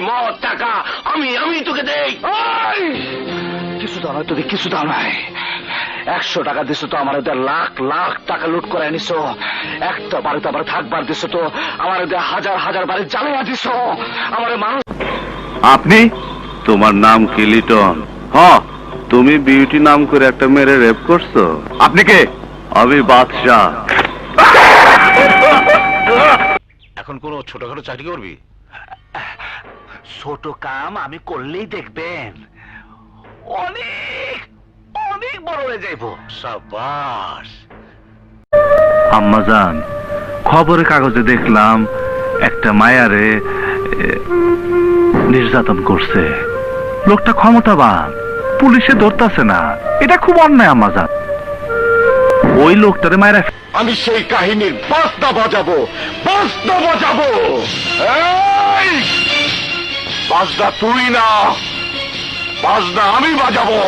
সম্পদ টাকা আমি আমি তোকে দেই। কিছু দাও নয় তোকে কিছু নাই একশো টাকা দিছো তো আমার লাখ লাখ টাকা লুট করে নিছো একটা বাড়িতে আবার থাকবার দিছো তো আমার এদের হাজার হাজার বাড়ি জ্বালিয়ে দিছো। আমার মানুষ আপনি? তোমার নাম কি লিটন? হ তুমি বিউটি নাম করে একটা মেরে রেপ করছ? আপনি কে? আমি বাদশাহ। এখন কোন ছোটখাটো চাকরি করবি? ছোট কাম আমি করলেই দেখবেন। অনেক অনেক বড় হয়ে যাইব। সাবাস। আম্মাজান খবরের কাগজে দেখলাম একটা মায়ারে নির্যাতন করছে। লোকটা ক্ষমতাবান পুলিশে ধরতাছে না। এটা খুব অন্যায় আম্মাজান ওই লোকটারে মায়েরা আমি সেই কাহিনীর বাস্তা বাজাবো বাস্তা বাজাবো। এই! বাজনা তুই না। বাজনা আমি বাজাবো।